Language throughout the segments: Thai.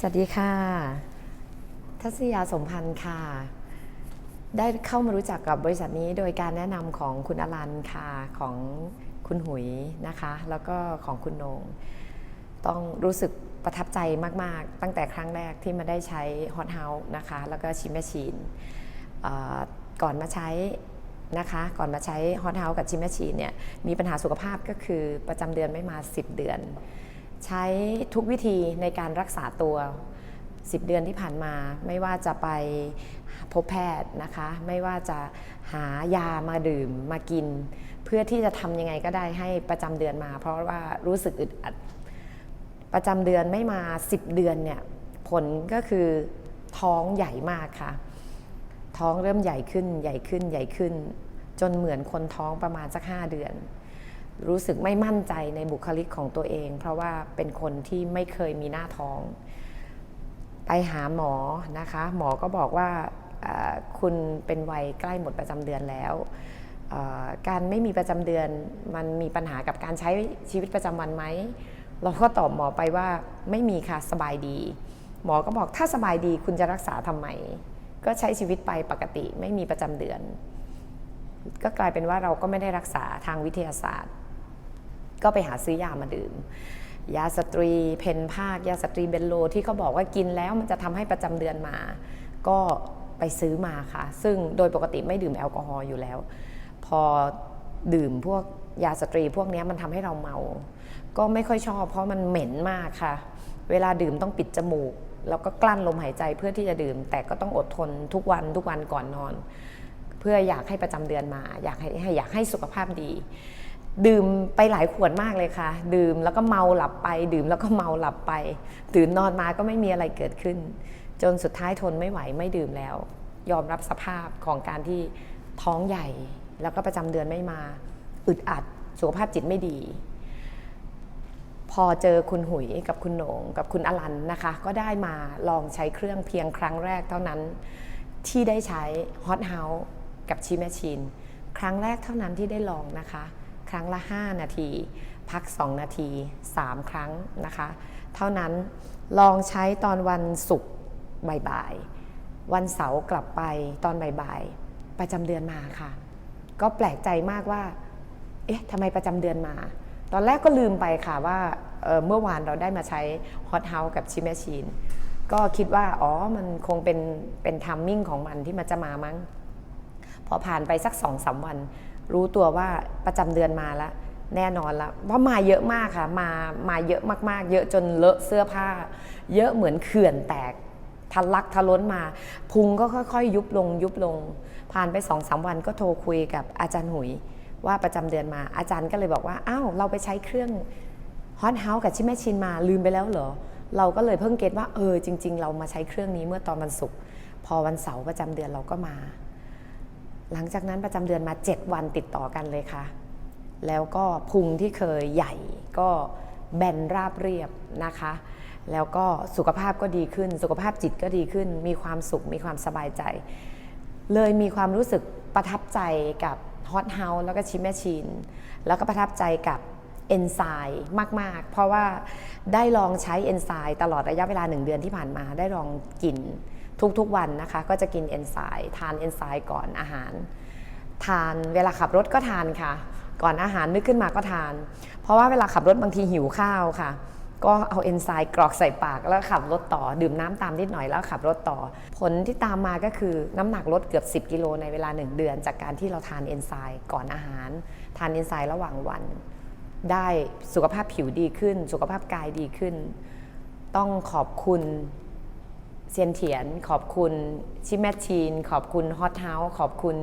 สวัสดีค่ะ ทัศยาสมพันธ์ค่ะ ได้เข้ามารู้จักกับบริษัทนี้โดยการแนะนำของคุณอลันค่ะ ของคุณหุยนะคะ แล้วก็ของคุณโนง ต้องรู้สึกประทับใจมาก ๆ ตั้งแต่ครั้งแรกที่มาได้ใช้ Hot House นะคะ แล้วก็ชิมแมชชีนก่อนมาใช้นะคะ ก่อนมาใช้ Hot House กับชิมแมชชีนเนี่ย มีปัญหาสุขภาพก็คือประจำเดือนไม่มา 10 เดือน ใช้ทุกวิธีในการรักษาตัว 10 เดือนที่ผ่านมา ไม่ว่าจะไปพบแพทย์นะคะ ไม่ว่าจะหายามาดื่มมากิน เพื่อที่จะทำยังไงก็ได้ให้ประจำเดือนมา เพราะว่ารู้สึกอึดอัด ประจำเดือนไม่มา 10 เดือนเนี่ยผลก็คือท้องใหญ่มากค่ะ ท้องเริ่มใหญ่ขึ้นใหญ่ขึ้นใหญ่ขึ้น จนเหมือนคนท้องประมาณสัก 5 เดือน รู้สึกไม่มั่นใจในบุคลิกของตัวเอง เพราะว่าเป็นคนที่ไม่เคยมีหน้าท้อง ไปหาหมอนะคะ หมอก็บอกว่าคุณเป็นวัยใกล้หมดประจำเดือนแล้วการไม่มีประจำเดือนมันมีปัญหากับการใช้ชีวิตประจำวันไหม เราก็ตอบหมอไปว่าไม่มีค่ะสบายดี หมอก็บอกถ้าสบายดีคุณจะรักษาทำไม ก็ใช้ชีวิตไปปกติไม่มีประจำเดือน ก็กลายเป็นว่าเราก็ไม่ได้รักษาทางวิทยาศาสตร์ ก็ไปหาซื้อยามาดื่ม ยาสตรีเพนภาค ยาสตรีเบนโลที่เขาบอกว่ากินแล้วมันจะทำให้ประจำเดือนมา ก็ไปซื้อมาค่ะ ซึ่งโดยปกติไม่ดื่มแอลกอฮอล์อยู่แล้ว พอดื่มพวกยาสตรีพวกนี้มันทำให้เราเมา ก็ไม่ค่อยชอบ เพราะมันเหม็นมากค่ะ เวลาดื่มต้องปิดจมูก แล้วก็กลั้นลมหายใจเพื่อที่จะดื่ม แต่ก็ต้องอดทนทุกวันทุกวันก่อนนอน เพื่ออยากให้ประจำเดือนมา อยากให้อยากให้สุขภาพดี ดื่มไปหลายขวดมากเลยค่ะ ดื่มแล้วก็เมาหลับไป ดื่มแล้วก็เมาหลับไป ตื่นนอนมาก็ไม่มีอะไรเกิดขึ้น จนสุดท้ายทนไม่ไหวไม่ดื่มแล้ว ยอมรับสภาพของการที่ท้องใหญ่ แล้วก็ประจำเดือนไม่มา อึดอัด สุขภาพจิตไม่ดี พอเจอคุณหุยกับคุณโหนงกับคุณอลันนะคะ ก็ได้มาลองใช้เครื่องเพียงครั้งแรกเท่านั้นที่ได้ใช้ Hot House กับชีแมชชีนครั้งแรกเท่านั้นที่ได้ลองนะคะ ครั้งละ 5 นาที พัก 2 นาที 3 ครั้งนะคะ เท่านั้นลองใช้ตอนวันศุกร์บ่ายๆ วันเสาร์กลับไปตอนบ่ายๆ ประจำเดือนมาค่ะ ก็แปลกใจมากว่า เอ๊ะทำไมประจำเดือนมา ตอนแรกก็ลืมไปค่ะว่าเเมื่อวานเราได้มาใช้ Hot House กับชิม a ช h นก็คิดว่า อ๋อ มันคงเป็นเป็นทัมมิ่งของมันที่มันจะมามั้ง พอผ่านไปสักสองสาวัน รู้ตัวว่าประจำเดือนมาแล้วแน่นอนละเพราะมาเยอะมากค่ะ มามาเยอะมากๆ เยอะจนเลอะเสื้อผ้า เยอะเหมือนเขื่อนแตกทะลักทะล้นมาพุงก็ค่อยๆ ยุบลงยุบลง ผ่านไปสองสาวันก็โทรคุยกับอาจารย์หุยว่าประจำเดือนมา อาจารย์ก็เลยบอกว่าอ้าวเราไปใช้เครื่องฮอตเฮาส์กับชิแมชชินมาลืมไปแล้วเหรอ เราก็เลยเพิ่งเก็ตว่าเออจริง ๆ เรามาใช้เครื่องนี้เมื่อตอนวันศุกร์พอวันเสาร์ประจำเดือนเราก็มา หลังจากนั้นประจำเดือนมา 7 วันติดต่อกันเลยค่ะ แล้วก็พุงที่เคยใหญ่ก็แบนราบเรียบนะคะ แล้วก็สุขภาพก็ดีขึ้น สุขภาพจิตก็ดีขึ้น มีความสุขมีความสบายใจ เลยมีความรู้สึกประทับใจกับ Hot House แล้วก็ชิมแมชชีน แล้วก็ประทับใจกับเอนไซม์มาก ๆ เพราะว่าได้ลองใช้เอนไซม์ตลอดระยะเวลาหนึ่งเดือนที่ผ่านมาได้ลองกิน ทุกๆวันนะคะ ก็จะกินเอนไซม์ทานเอนไซม์ก่อนอาหาร ทานเวลาขับรถก็ทานค่ะ ก่อนอาหารนึกขึ้นมาก็ทาน เพราะว่าเวลาขับรถบางทีหิวข้าวค่ะ ก็เอาเอนไซม์กรอกใส่ปากแล้วขับรถต่อ ดื่มน้ำตามนิดหน่อยแล้วขับรถต่อ ผลที่ตามมาก็คือน้ำหนักลดเกือบ 10 กิโลในเวลา 1 เดือน จากการที่เราทานเอนไซม์ก่อนอาหาร ทานเอนไซม์ระหว่างวัน ได้สุขภาพผิวดีขึ้น สุขภาพกายดีขึ้น ต้องขอบคุณ เซียนเถียน ขอบคุณชิแมชชีน ขอบคุณฮอตเฮาส์ขอบคุณ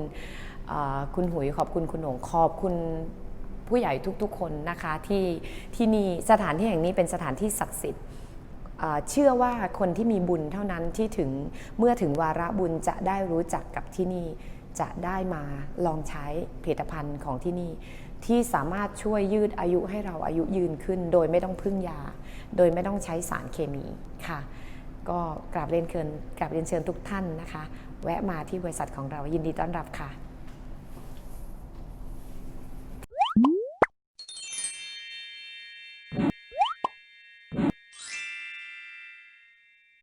คุณหุย ขอบคุณคุณหนงขอบคุณผู้ใหญ่ทุกๆคนนะคะที่ที่นี่สถานที่แห่งนี้เป็นสถานที่ศักดิ์สิทธิ์เชื่อว่าคนที่มีบุญเท่านั้นที่ถึงเมื่อถึงวาระบุญจะได้รู้จักกับที่นี่จะได้มาลองใช้ผลิตภัณฑ์ของที่นี่ ที่สามารถช่วยยืดอายุให้เราอายุยืนขึ้น โดยไม่ต้องพึ่งยา โดยไม่ต้องใช้สารเคมีค่ะ ก็กราบเรียนเชิญกราบเรียนเชิญทุกท่านนะคะ แวะมาที่บริษัทของเรายินดีต้อนรับค่ะ